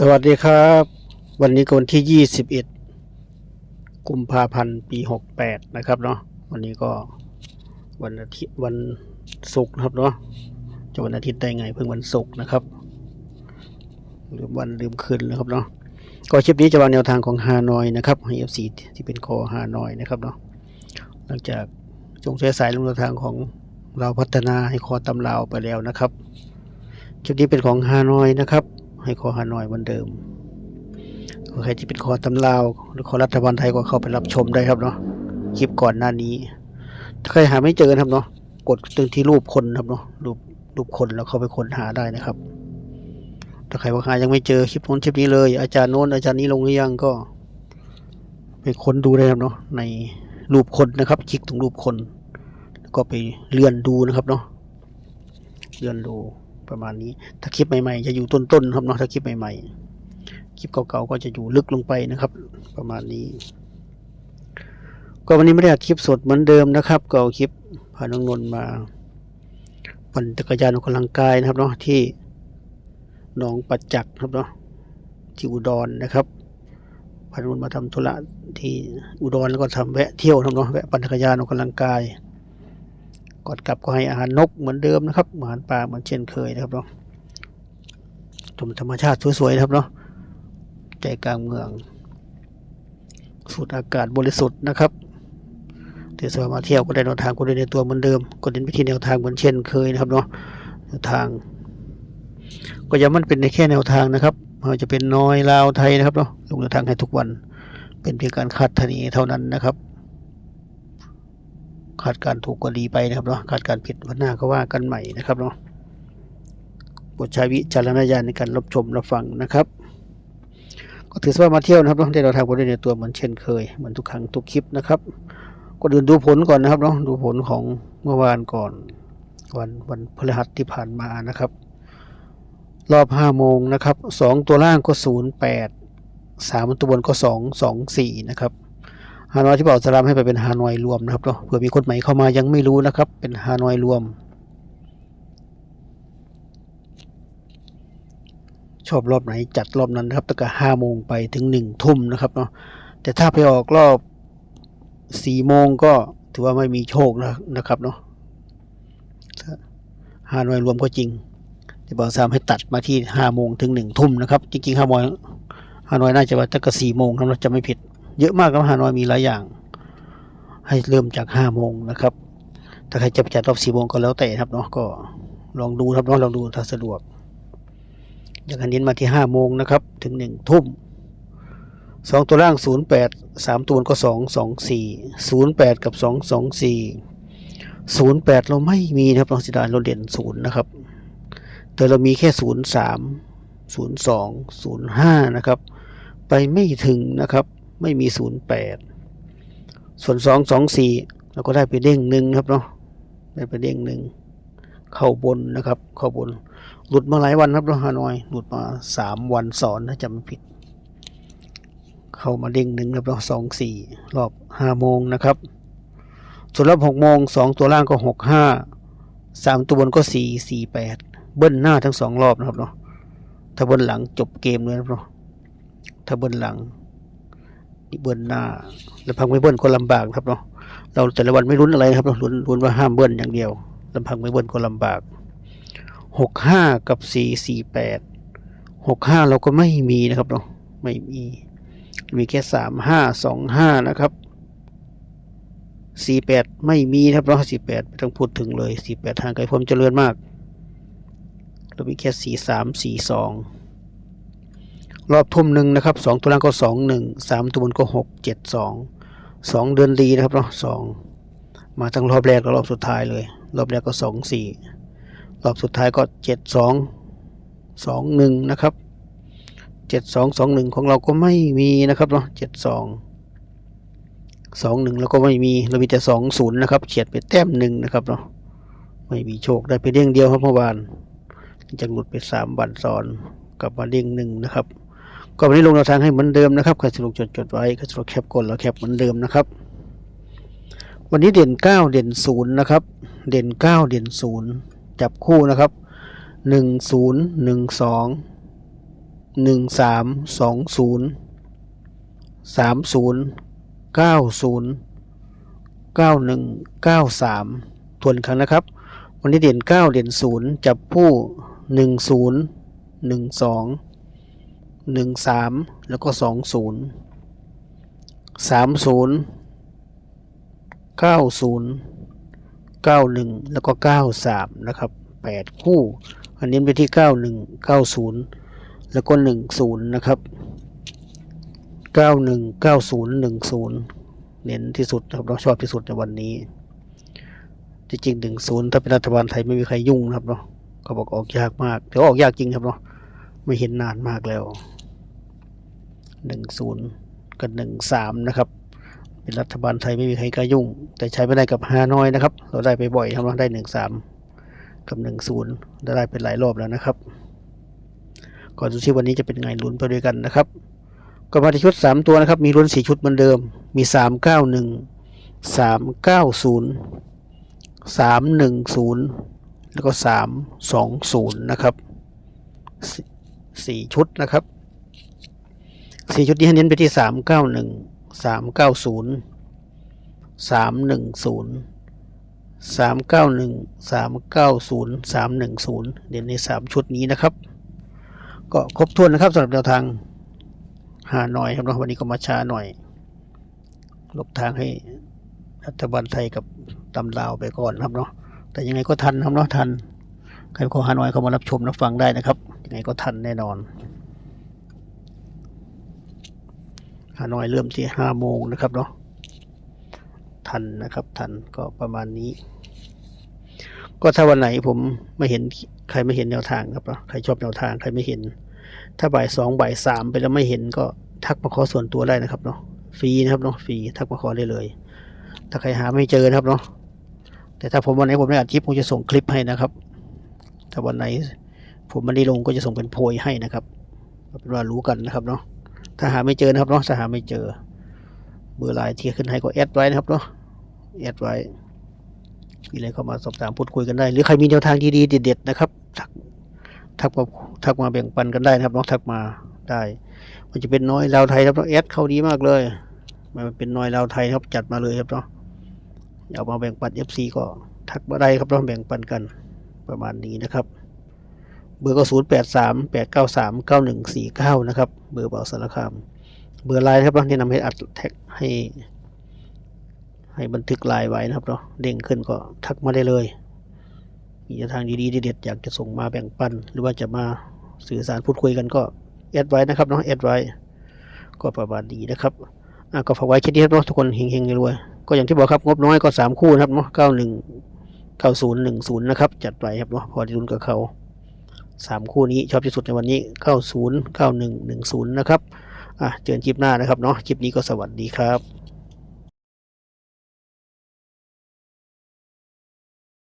สวัสดีครับ วันนี้ก็วันที่ 21 กุมภาพันธ์ปี 68 นะครับเนาะวันนี้ก็วันอาทิตย์วันศุกร์นะครับเนาะจะวันอาทิตย์ได้ไงเพิ่งวันศุกร์นะครับลืมวันลืมคืนนะครับเนาะก็คลิปนี้จะวางแนวทางของฮานอยนะครับให้ FC ที่เป็นคอฮานอยนะครับเนาะหลังจากจงใช้สายลงแนวทางของเราพัฒนาให้คอตำลาวไปแล้วนะครับคลิปนี้เป็นของฮานอยนะครับ ให้คอฮานอยเหมือนเดิมใครที่เป็นคอตำลาวหรือคอรัฐบาลไทยก็เข้าไปรับชมได้ครับเนาะคลิปก่อนหน้านี้ ถ้าใครหาไม่เจอครับเนาะกดตรงที่รูปคนครับเนาะรูปรูปคนแล้วเข้าไปค้นหาได้นะครับ ถ้าใครว่าหายังไม่เจอคลิปโน้นคลิปนี้เลย อาจารย์โน้นอาจารย์นี้ลงหรือยังก็ ไปค้นดูได้ครับเนาะในรูปคนนะครับ คลิกตรงรูปคน แล้วก็ไปเลื่อนดูนะครับเนาะเลื่อนดู ประมาณนี้ ถ้าคลิปใหม่ๆ จะอยู่ต้นๆครับเนาะถ้าคลิปใหม่ๆ คลิปเก่าๆก็จะอยู่ลึกลงไปนะครับ ประมาณนี้ ก็วันนี้ไม่ได้อัดคลิปสดเหมือนเดิมนะครับ ก็เอาคลิปพาน้องนนท์มาปั่นจักรยานออกกำลังกายนะครับเนาะที่หนองปัจจักครับเนาะที่อุดรนะครับพาน้องนนท์มาทำธุระที่อุดรแล้วก็ทำแวะเที่ยวครับเนาะแวะปั่นจักรยานออกกำลังกาย ก่อนกลับก็ให้อาหารนกเหมือนเดิมนะครับอาหารปลาเหมือนเช่นเคยนะครับเนาะชมธรรมชาติสวยๆนะครับเนาะใจกลางเมือง สูดอากาศบริสุทธิ์นะครับเดี๋ยวสามารถเที่ยวก็ได้แนวทางก็ได้ในตัวเหมือนเดิมก็เน้นไปที่แนวทางเหมือนเช่นเคยนะครับเนาะแนวทาง ก็ย้ำมันเป็นในแค่แนวทางนะครับไม่ว่าจะเป็นน้อยลาวไทยนะครับเนาะลงแนวทางให้ทุกวัน เป็นเพียงการคาดคะเนเท่านั้นนะครับ คาดการถูกก็ดีไปนะครับเนาะคาดการผิดวันหน้าก็ว่ากันใหม่นะครับเนาะบทใช้วิจารณญาณในการรับชมรับฟังนะครับ ก็ถือว่ามาเที่ยวนะครับเนาะได้เราทำกันด้วยในตัวเหมือนเช่นเคยเหมือนทุกครั้งทุกคลิปนะครับก็ดื่นดูผลก่อนนะครับเนาะดูผลของเมื่อวานก่อน วันวันพฤหัสที่ผ่านมานะครับ รอบห้าโมงนะครับสองตัวล่างก็ศูนย์แปดสามตัวบนก็สองสองสี่นะครับ ฮานอยที่บอกสลามให้ไปเป็นฮานอยรวมนะครับเนาะเผื่อมีคนใหม่เข้ามายังไม่รู้นะครับ เป็นฮานอยรวม ชอบรอบไหนจัดรอบนั้นนะครับตั้งแต่ห้าโมงไปถึงหนึ่งทุ่มนะครับเนาะแต่ถ้าไปออกรอบสี่โมงก็ถือว่าไม่มีโชคนะนะครับเนาะฮานอยรวมก็จริงแต่บอกสามให้ตัดมาที่ห้าโมงถึงหนึ่งทุ่มนะครับ จริงๆฮานอยฮานอยน่าจะว่าตั้งแต่สี่โมงครับเราจะไม่ผิด เยอะมากครับฮานอยมีหลายอย่าง ให้เริ่มจากห้าโมงนะครับ ถ้าใครจะไปจัดรอบสี่โมงก็แล้วแต่ครับเนาะก็ลองดูครับเนาะลองดูถ้าสะดวก อย่างอันนี้มาที่ห้าโมงนะครับ ถึงหนึ่งทุ่มสองตัวล่างศูนย์แปดสามตัวก็สองสองสี่ศูนย์แปดกับสองสองสี่ศูนย์แปดเราไม่มีนะครับเราเสียดายเราเด่นศูนย์นะครับ แต่เรามีแค่ศูนย์สามศูนย์สองศูนย์ห้านะครับ ไปไม่ถึงนะครับ ไม่มีศูนย์แปดส่วนสองสองสี่เราก็ได้ไปเด้งหนึ่งครับเนาะได้ไปเด้งหนึ่งเข้าบนนะครับเข้าบน หลุดมาหลายวันครับเนาะฮานอย หลุดมาสามวันสอนนะจำไม่ผิด เข้ามาเด้งหนึ่งครับเนาะสองสี่รอบห้าโมงนะครับ ส่วนรอบหกโมงสองตัวล่างก็หกห้าสามตัวบนก็สี่สี่แปดเบิ้ลหน้าทั้งสองรอบนะครับเนาะถ้าบิ้ลหลังจบเกมเลยนะครับเนาะถ้าบิ้ลหลัง เบิ้ลหน้า แล้วพังไม่เบิ้ลก็ลำบากครับเนาะเราแต่ละวันไม่รุ้นอะไรนะครับเราลุ้นลุ้นว่าห้ามเบิ้ลอย่างเดียวลำพังไม่เบิ้ลก็ลำบากหกห้ากับสี่สี่แปดหกห้าเราก็ไม่มีนะครับเนาะไม่มีมีแค่สามห้าสองห้านะครับสี่แปดไม่มีนะครับเนาะสี่แปดไม่ต้องพูดถึงเลยสี่แปดทางไกลพรมเจริญมากเรามีแค่สี่สามสี่สอง รอบทุ่มหนึ่งนะครับสองตัวล่างก็สองหนึ่งสามตัวบนก็หกเจ็ดสองสองเดือนดีนะครับเนาะสองมาทั้งรอบแรกและรอบสุดท้ายเลย รอบแรกก็สองสี่รอบสุดท้ายก็เจ็ดสองสองหนึ่งนะครับเจ็ดสองสองหนึ่งของเราก็ไม่มีนะครับเนาะเจ็ดสองสองหนึ่งเราก็ไม่มีเรามีแต่สองศูนย์นะครับเฉียดไปแต้มหนึ่งนะครับเนาะไม่มีโชคได้ไปเด้งเดียวครับเมื่อวานจะหลุดไปสามวันซ้อนกลับมาเด้งหนึ่งนะครับ ก็วันนี้ลงแนวทางให้เหมือนเดิมนะครับใครสะดวกจดจดไว้ใครสะดวกแคปกดแล้วแคปเหมือนเดิมนะครับ วันนี้เด่นเก้าเด่นศูนย์นะครับ เด่นเก้าเด่นศูนย์จับคู่นะครับหนึ่งศูนย์หนึ่งสองหนึ่งสามสองศูนย์สามศูนย์เก้าศูนย์เก้าหนึ่งเก้าสามทวนครั้งนะครับ วันนี้เด่นเก้าเด่นศูนย์จับผู้หนึ่งศูนย์ หนึ่งสามแล้วก็สองศูนย์สามศูนย์เก้าศูนย์เก้าหนึ่งแล้วก็เก้าสามนะครับแปดคู่ อันนี้ไปที่เก้าหนึ่งเก้าศูนย์แล้วก็หนึ่งศูนย์นะครับเก้าหนึ่งเก้าศูนย์หนึ่งศูนย์เน้นที่สุดนะครับเราชอบที่สุดในวันนี้ที่จริงหนึ่งศูนย์ถ้าเป็นรัฐบาลไทยไม่มีใครยุ่งนะครับเนาะเขาบอกออกยากมากแต่ว่าออกยากจริงครับเนาะไม่เห็นนานมากแล้ว หนึ่งศูนย์กับหนึ่งสามนะครับ เป็นรัฐบาลไทยไม่มีใครกล้ายุ่ง แต่ใช้ไม่ได้กับฮานอยนะครับ เราได้ไปบ่อยครับเราได้หนึ่งสามกับหนึ่งศูนย์ได้เป็นหลายรอบแล้วนะครับ ก่อนดูที่วันนี้จะเป็นไงลุ้นไปด้วยกันนะครับก็มาที่ชุดสามตัวนะครับ มีลุ้นสี่ชุดเหมือนเดิม มีสามเก้าหนึ่งสามเก้าศูนย์สามหนึ่งศูนย์แล้วก็สามสองศูนย์นะครับสสี่ชุดนะครับ สี่ชุดนี้ให้เน้นไปที่สามเก้าหนึ่งสามเก้าศูนย์สามหนึ่งศูนย์สามเก้าหนึ่งสามเก้าศูนย์สามหนึ่งศูนย์เด่นในสามชุดนี้นะครับ ก็ครบถ้วนนะครับสำหรับแนวทางหาหน่อยครับเนาะวันนี้ก็มาช้าหน่อยหลบทางให้รัฐบาลไทยกับตำลาวไปก่อนครับเนาะแต่ยังไงก็ทันครับเนาะทันใครขอฮานอยเข้ามารับชมรับฟังได้นะครับยังไงก็ทันแน่นอน ฮานอยเริ่มที่ห้าโมงนะครับเนาะทันนะครับทันก็ประมาณนี้ ก็ถ้าวันไหนผมไม่เห็นใครไม่เห็นแนวทางครับเนาะใครชอบแนวทางใครไม่เห็น ถ้าบ่ายสองบ่ายสามไปแล้วไม่เห็นก็ทักมาขอส่วนตัวได้นะครับเนาะฟรีนะครับเนาะฟรีทักมาขอได้เลย ถ้าใครหาไม่เจอนะครับเนาะแต่ถ้าผมวันไหนผมได้อัดคลิปผมจะส่งคลิปให้นะครับ ถ้าวันไหนผมไม่ได้ลงก็จะส่งเป็นโพยให้นะครับเอาเป็นว่ารู้กันนะครับเนาะ ถ้าหาไม่เจอนะครับเนาะถ้าหาไม่เจอ เบอร์ไลน์ที่ขึ้นให้ก็แอดไว้นะครับเนาะแอดไว้มีอะไรเข้ามาสอบถามพูดคุยกันได้ หรือใครมีแนวทางดีๆเด็ดๆนะครับทักทักมาทักมาแบ่งปันกันได้นะครับเนาะทักมาได้ มันจะเป็นน้อยลาวไทยครับเนาะแอดเข้าดีมากเลย มันเป็นน้อยลาวไทยครับจัดมาเลยครับเนาะเอามาแบ่งปัน FC ก็ทักมาได้ครับเราแบ่งปันกันประมาณนี้นะครับ เบอร์ก็ศูนย์แปดสามแปดเก้าสามเก้าหนึ่งสี่เก้านะครับ เบอร์เบาสารคาม เบอร์ไลน์ครับเราแนะนำให้อัดแท็กให้ ให้บันทึกไลน์ไว้นะครับเนาะเด้งขึ้นก็ทักมาได้เลยมีแนวทางดีๆเด็ดๆอยากจะส่งมาแบ่งปัน หรือว่าจะมาสื่อสารพูดคุยกันก็แอดไว้นะครับเนาะแอดไว้ก็ประมาณนี้นะครับอะก็ฝากไว้แค่นี้ครับเนาะทุกคนเฮงๆรวยก็อย่างที่บอกครับงบน้อยก็สามคู่นะครับเนาะเก้าหนึ่งเก้าศูนย์หนึ่งศูนย์นะครับ จัดไปครับเนาะพอที่รุนกับเขา สามคู่นี้ชอบที่สุดในวันนี้เก้าศูนย์เก้าหนึ่งหนึ่งศูนย์นะครับอะเจอกันคลิปหน้านะครับเนาะคลิปนี้ก็สวัสดีครับ